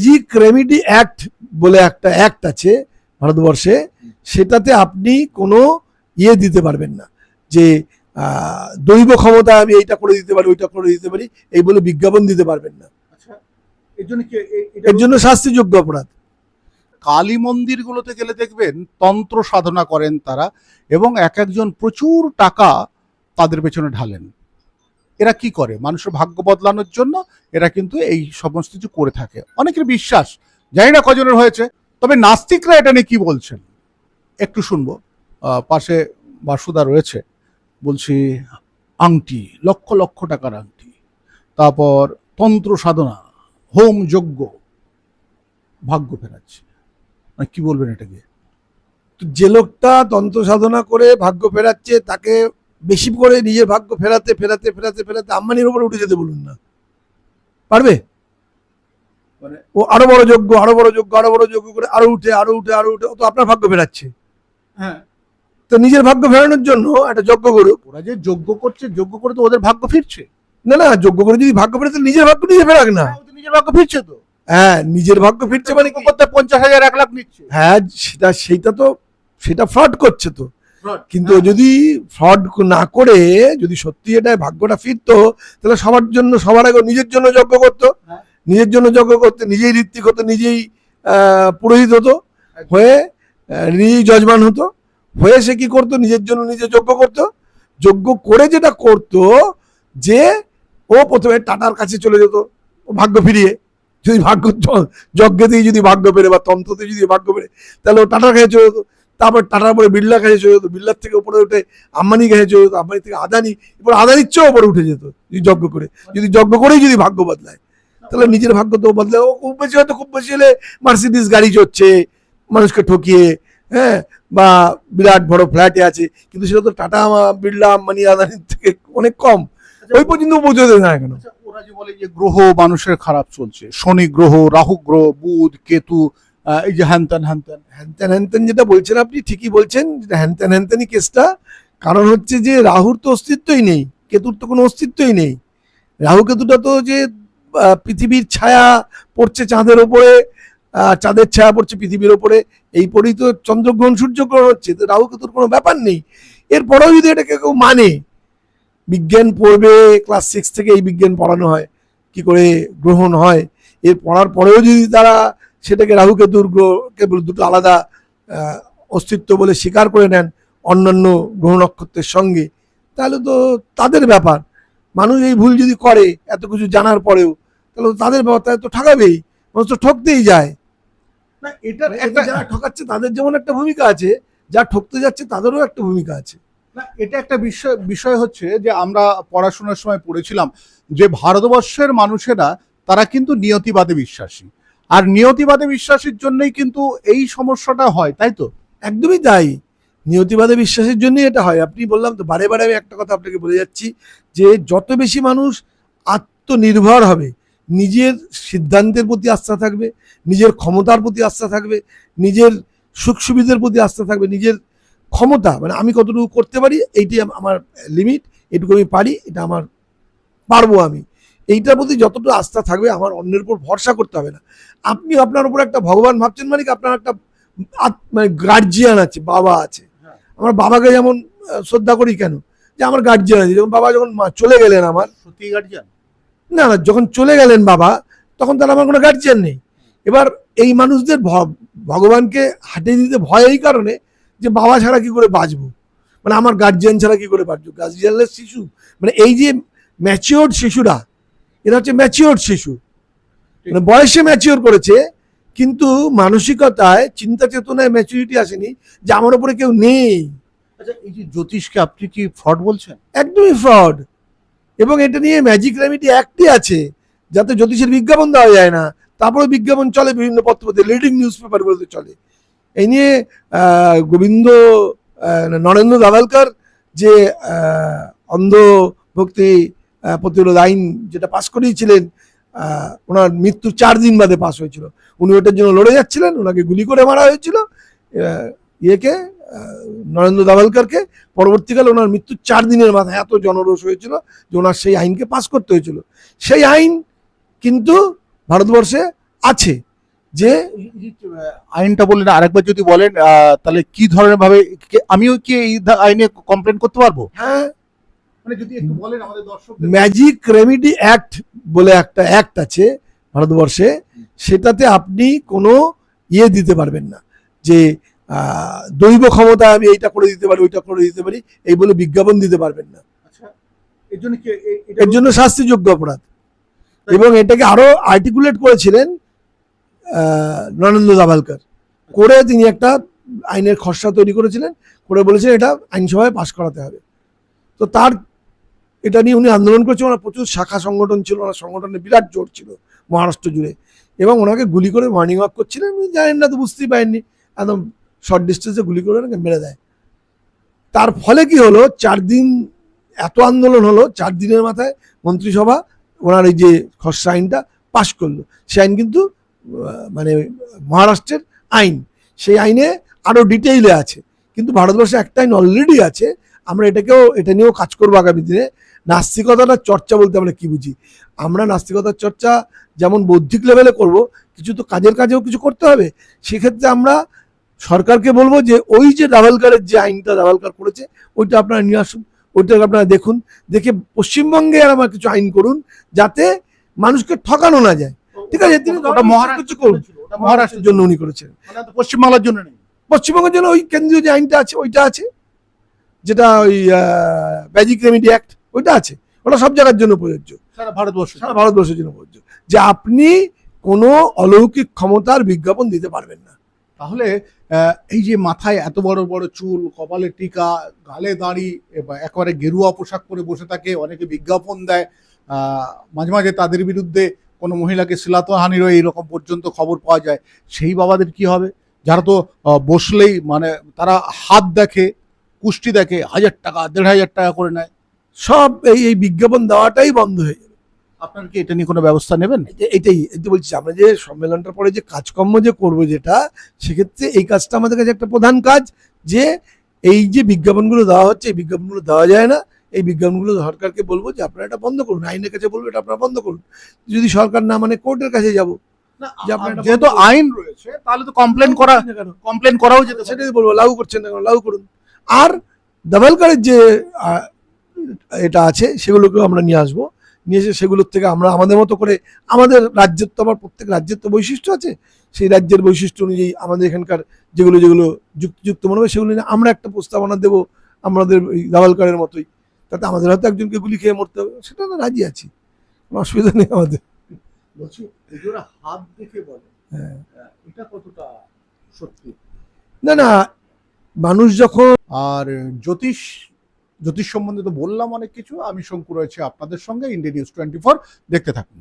Magic remedy act বলে একটা act আছে ভারতবর্ষে সেটাতে আপনি কোনো ইয়ে দিতে পারবেন না যে দৈব ক্ষমতা আমি এইটা করে দিতে পারি ওইটা করে দিতে পারি এই বলে বিজ্ঞাপন দিতে পারবেন না। আচ্ছা এর জন্য কি এর জন্য শাস্তিযোগ্য অপরাধ। কালী মন্দিরগুলোতে গেলে দেখবেন তন্ত্র সাধনা করেন তারা এবং এক একজন প্রচুর টাকা তাদের পেছনে ঢালেন। এরা কি করে? মানুষের ভাগ্য বদলানোর জন্য এরা কিন্তু এই সমস্ত কিছু করে থাকে। অনেকের বিশ্বাস, জানি না কজনের হয়েছে, তবে নাস্তিকরা এটা নিয়ে কি বলছেন? একটু শুনব। পাশে বাসুদা রয়েছে, বলছি, আংটি, লক্ষ লক্ষ টাকার আংটি। তারপর তন্ত্র সাধনা, হোম যজ্ঞ, ভাগ্য ফেরাচ্ছে। মানে কি বলবেন এটাকে? যে লোকটা তন্ত্র সাধনা করে ভাগ্য ফেরাচ্ছে, তাকে বেশি করে নিজের ভাগ্য ফেরাতে ফেরাতে ফেরাতে ফেরাতে আম্বানির উপরে উঠে যেতে বলুন না। পারবে? মানে ও আরও বড় যোগ্য আরও বড় যোগ্য আরও বড় যোগ্য করে আরও উঠে আরও উঠে আরও উঠে ও তো আপনার ভাগ্য ফেরাচ্ছে। হ্যাঁ। তো নিজের ভাগ্য ফেরানোর জন্য একটা যজ্ঞ করুক। ওরা যে যজ্ঞ করছে যজ্ঞ করে তো ওদের ভাগ্য ফিরছে। না না যজ্ঞ করে যদি ভাগ্য ফেরে নিজের ভাগ্য নিজে ফেরাক না। হ্যাঁ, নিজের ভাগ্য ফিরছে তো। হ্যাঁ নিজের ভাগ্য ফিরছে মানে কি? করতে পঞ্চাশ হাজার এক লাখ নিচ্ছে। হ্যাঁ সেটা সেইটা তো সেটা ফ্রড করছে তো। কিন্তু যদি ফ্রড না করে যদি সত্যি এটা ভাগ্যটা ফিরতো তাহলে সবার জন্য সবার আগে নিজের জন্য যজ্ঞ করতো। হ্যাঁ। নিজের জন্য যজ্ঞ করতে নিজেই ঋত্বিক হতো নিজেই পুরোহিত হতো হয়ে নিজেই যজমান হতো। হয়ে সে কি করতো? নিজের জন্য নিজে যজ্ঞ করতো। যজ্ঞ করে যেটা করতো যে ও প্রথমে টাটার কাছে চলে যেত ও ভাগ্য ফিরিয়ে। যদি ভাগ্য যজ্ঞেতেই যদি ভাগ্য পেরে বা তন্ত্রতে যদি ভাগ্য পেরে তাহলে ও টাটার কাছে চলে যেত। তারপর টাটার পরে বিড়লা কাছে চলে যেত বিড়লার থেকে উপরে উঠে আম্বানি কাছে চলে যেত আম্বানি থেকে আদানি এবার আদানির চেয়েও উপরে উঠে যেত যদি যজ্ঞ করে। যদি যজ্ঞ করেই যদি ভাগ্য বদলায় তাহলে নিজের ভাগ্য তো বদলায়। ও খুব বেশি হয়তো খুব বেশি হলে মার্সিডিস গাড়ি চড়ছে মানুষকে ঠকিয়ে হ্যাঁ বা বিরাট বড় ফ্ল্যাটে আছে কিন্তু সেটা তো টাটা বিড়লা আম্বানি আদানির থেকে অনেক কম। ওই পর্যন্ত পৌঁছতে না কেন? আচ্ছা, ওরা যে বলে যে গ্রহ মানুষের খারাপ চলছে শনি গ্রহ রাহু গ্রহ বুধ কেতু এই যে হ্যানত্যান হ্যানত্যান। হ্যানত্যান হ্যানত্যান যেটা বলছেন আপনি, ঠিকই বলছেন হ্যানত্যান, হ্যানত্যানই কেসটা। কারণ হচ্ছে যে রাহুর তো অস্তিত্বই নেই, কেতুর তো কোনো অস্তিত্বই নেই। রাহু কেতুটা তো যে পৃথিবীর ছায়া পড়ছে চাঁদের ওপরে চাঁদের ছায়া পড়ছে পৃথিবীর ওপরে, এই পরেই তো চন্দ্রগ্রহণ, সূর্যগ্রহণ হচ্ছে, তো রাহু কেতুর কোনো ব্যাপার নেই। এরপরেও যদি এটাকে কেউ মানে বিজ্ঞান পড়বে, ক্লাস সিক্স থেকে এই বিজ্ঞান পড়ানো হয়, কি করে গ্রহণ হয়, এর পড়ার পরেও যদি তারা সেটাকে রাহু কেতুর গ্রহ কেবল দুটো আলাদা অস্তিত্ব বলে স্বীকার করে নেন অন্যান্য গ্রহ নক্ষত্রের সঙ্গে তাহলে তো তাদের ব্যাপার। মানুষ এই ভুল যদি করে এত কিছু জানার পরেও তাহলে তাদের ব্যাপার তাদের তো ঠকাবেই মানুষ তো ঠকতেই যায়। না এটার একটা একটা যারা ঠকাচ্ছে তাদের যেমন একটা ভূমিকা আছে যা ঠকতে যাচ্ছে তাদেরও একটা ভূমিকা আছে। না এটা একটা বিষয় বিষয় হচ্ছে যে আমরা পড়াশোনার সময় পড়েছিলাম যে ভারতবর্ষের মানুষেরা তারা কিন্তু নিয়তিবাদে বিশ্বাসী। আর নিয়তিবাদে বিশ্বাসের জন্যই কিন্তু এই সমস্যাটা হয়, তাই তো? একদমই তাই। নিয়তিবাদে বিশ্বাসের জন্যই এটা হয়। আপনি বললাম তো, বারে বারে আমি একটা কথা আপনাকে বলে যাচ্ছি যে, যত বেশি মানুষ আত্মনির্ভর হবে, নিজের সিদ্ধান্তের প্রতি আস্থা থাকবে, নিজের ক্ষমতার প্রতি আস্থা থাকবে, নিজের সুখ সুবিধার প্রতি আস্থা থাকবে, নিজের ক্ষমতা মানে আমি কতটুকু করতে পারি এইটি আমার লিমিট এটুকু আমি পারি, এটা আমার পারব আমি। এইটার প্রতি যতটা আস্থা থাকবে আমার অন্যের উপর ভরসা করতে হবে না। আপনি আপনার উপর একটা ভগবান ভাবছেন মানে কি আপনার একটা মানে গার্জিয়ান আছে বাবা আছে। হ্যাঁ। আমার বাবাকে যেমন শ্রদ্ধা করি কেন? যে আমার গার্জিয়ান আছে। যখন বাবা যখন চলে গেলেন আমার সত্যি গার্জিয়ান না না যখন চলে গেলেন বাবা তখন তার আমার কোনো গার্জিয়ান নেই। এবার এই মানুষদের ভগবানকে হাঁটিয়ে দিতে ভয় এই কারণে যে বাবা ছাড়া কি করে বাঁচবো? মানে আমার গার্জিয়ান ছাড়া কি করে বাঁচবো? গার্জিয়ানলেস শিশু? মানে এই যে ম্যাচিওর্ড শিশুরা এরা হচ্ছে ম্যাচিওর শিশু। মানে বয়সে ম্যাচিওর করেছে কিন্তু মানসিকতায় চিন্তা চেতনায় ম্যাচুরিটি আসেনি যে আমার উপরে কেউ নেই। আচ্ছা এই যে জ্যোতিষকে আপনি কি ফ্রড বলছেন? একদমই ফ্রড এবং এটা নিয়ে ম্যাজিক রেমিডি অ্যাক্টই আছে যাতে জ্যোতিষের বিজ্ঞাপন দেওয়া যায় না। তারপরে বিজ্ঞাপন চলে বিভিন্ন পত্রপত্রে লিডিং নিউজ পেপারগুলোতে চলে। এই নিয়ে গোবিন্দ নরেন্দ্র দাভালকার যে অন্ধ ভক্তি প্রতিরোধ আইন যেটা পাশ করিয়েছিলেন ওনার মৃত্যুর চার দিন বাদে পাস হয়েছিল। উনি ওটার জন্য লড়ে যাচ্ছিলেন ওনাকে গুলি করে মারা হয়েছিল। ইয়েকে নরেন্দ্র দাভালকারকে পরবর্তীকালে ওনার মৃত্যুর চার দিনের মাথায় এত জনরোষ হয়েছিল যে ওনার সেই আইনকে পাস করতে হয়েছিল। সেই আইন কিন্তু ভারতবর্ষে আছে যে আইনটা বললেন আরেকবার যদি বলেন তাহলে কি ধরনের ভাবে আমিও কি এই আইনে কমপ্লেন করতে পারব? হ্যাঁ মানে যদি একটু বলেন আমাদের দর্শক ম্যাজিক রেমিডি অ্যাক্ট বলে একটা অ্যাক্ট আছে ভারতবর্ষে সেটাতে আপনি কোনো ইয়ে দিতে পারবেন না। যে দৈব ক্ষমতা আমি এইটা করে দিতে পারি ওইটা করে দিতে পারি এই বলে বিজ্ঞাপন দিতে পারবেন না। আচ্ছা এর জন্য এর শাস্তিযোগ্য অপরাধ। এবং এটাকে আরও আর্টিকুলেট করেছিলেন নরেন্দ্র দাভালকার করে তিনি একটা আইনের খসড়া তৈরি করেছিলেন করে বলেছিলেন এটা আইনসভায় পাশ করাতে হবে। তো তার এটা নিয়ে উনি আন্দোলন করেছেন, ওনার প্রচুর শাখা সংগঠন ছিল, ওনার সংগঠনের বিরাট জোর ছিল মহারাষ্ট্র জুড়ে। এবং ওনাকে গুলি করে মর্নিং ওয়াক করছিলেন জানেন না, তো বুঝতেই পারেননি একদম শর্ট ডিস্টেন্সে গুলি করে ওনাকে মেরে দেয়। তার ফলে কি হলো? চার দিন এত আন্দোলন হলো, চার দিনের মাথায় মন্ত্রিসভা ওনার এই যে খসড়া আইনটা পাশ করল। সে আইন কিন্তু মানে মহারাষ্ট্রের আইন। সেই আইনে আরও ডিটেইলে আছে। কিন্তু ভারতবর্ষে একটা আইন অলরেডি আছে, আমরা এটাকেও, এটা নিয়েও কাজ করব আগামী দিনে। নাস্তিকতাটার চর্চা বলতে আমরা কি বুঝি? আমরা নাস্তিকতার চর্চা যেমন বৌদ্ধিক লেভেলে করব কিছু তো কাজের কাজেও কিছু করতে হবে। সেক্ষেত্রে আমরা সরকারকে বলব যে ওই যে ডাবলকারের যে আইনটা ডাবলকার করেছে ওইটা আপনারা নিয়ে আসুন ওইটাকে আপনারা দেখুন দেখে পশ্চিমবঙ্গে আমার কিছু আইন করুন যাতে মানুষকে ঠকানো না যায়। ঠিক আছে তিনি মহারাষ্ট্র করুন। মহারাষ্ট্রের জন্য উনি করেছেন। মানে পশ্চিমবাংলার জন্য নেই। পশ্চিমবঙ্গের জন্য ওই কেন্দ্রীয় যে আইনটা আছে ওইটা আছে যেটা ওই ম্যাজিক রেমিডি অ্যাক্ট ওইটা আছে। ওটা সব জায়গার জন্য প্রযোজ্য। সারা ভারতবর্ষ সারা ভারতবর্ষের জন্য প্রযোজ্য। যে আপনি কোনো অলৌকিক ক্ষমতার বিজ্ঞাপন দিতে পারবেন না। তাহলে এই যে মাথায় এত বড় বড় চুল কপালে টিকা গালে দাড়ি একেবারে গেরুয়া পোশাক পরে বসে থাকে অনেকে বিজ্ঞাপন দেয় মাঝে মাঝে তাদের বিরুদ্ধে কোনো মহিলাকে শিলাতহানিরও এইরকম পর্যন্ত খবর পাওয়া যায় সেই বাবাদের কি হবে? যারা তো বসলেই মানে তারা হাত দেখে কুষ্টি দেখে হাজার টাকা দেড় হাজার টাকা করে নেয়। সব এই এই বিজ্ঞাপন দেওয়াটাই বন্ধ হয়ে যাবে। আপনার কি এটা নিয়ে কোনো ব্যবস্থা নেবেন? এটাই এই তো বলছি আমরা যে সম্মেলনটার পরে যে কাজকর্ম যে করব যেটা সেক্ষেত্রে এই কাজটা আমাদের কাছে একটা প্রধান কাজ যে এই যে বিজ্ঞাপনগুলো দেওয়া হচ্ছে এই বিজ্ঞাপনগুলো দেওয়া যায় না এই বিজ্ঞাপনগুলো সরকারকে বলব যে আপনারা এটা বন্ধ করুন আইনের কাছে বলব এটা আপনারা বন্ধ করুন। যদি সরকার না মানে কোর্টের কাছে যাব যেহেতু আইন রয়েছে তাহলে তো কমপ্লেন করা কমপ্লেন করাও যেতে সেটাই বলব লাগু করছেন না লাগু করুন। আর দাবালকারের যে এটা আছে সেগুলোকেও আমরা নিয়ে আসব। নিয়ে এসে সেগুলোর থেকে আমরা আমাদের মতো করে আমাদের রাজ্যের তো আবার প্রত্যেক রাজ্যের তো বৈশিষ্ট্য আছে সেই রাজ্যের বৈশিষ্ট্য অনুযায়ী আমাদের এখানকার যেগুলো যেগুলো যুক্তিযুক্ত মনে হবে সেগুলো নিয়ে আমরা একটা প্রস্তাবনা দেবো আমাদের ওই দাবালকারের মতোই। তাতে আমাদের হয়তো একজনকে গুলি খেয়ে মরতে হবে সেটা না রাজি আছি কোনো অসুবিধা নেই আমাদের। বলছি হাত দেখে বলে হ্যাঁ। এটা কতটা সত্যি? না না মানুষ যখন আর জ্যোতিষ জ্যোতিষ সম্বন্ধে তো বললাম অনেক কিছু। আমি শঙ্কু রয়েছে আপনাদের সঙ্গে ইন্ডিয়া নিউজ টোয়েন্টি ফোর দেখতে থাকুন।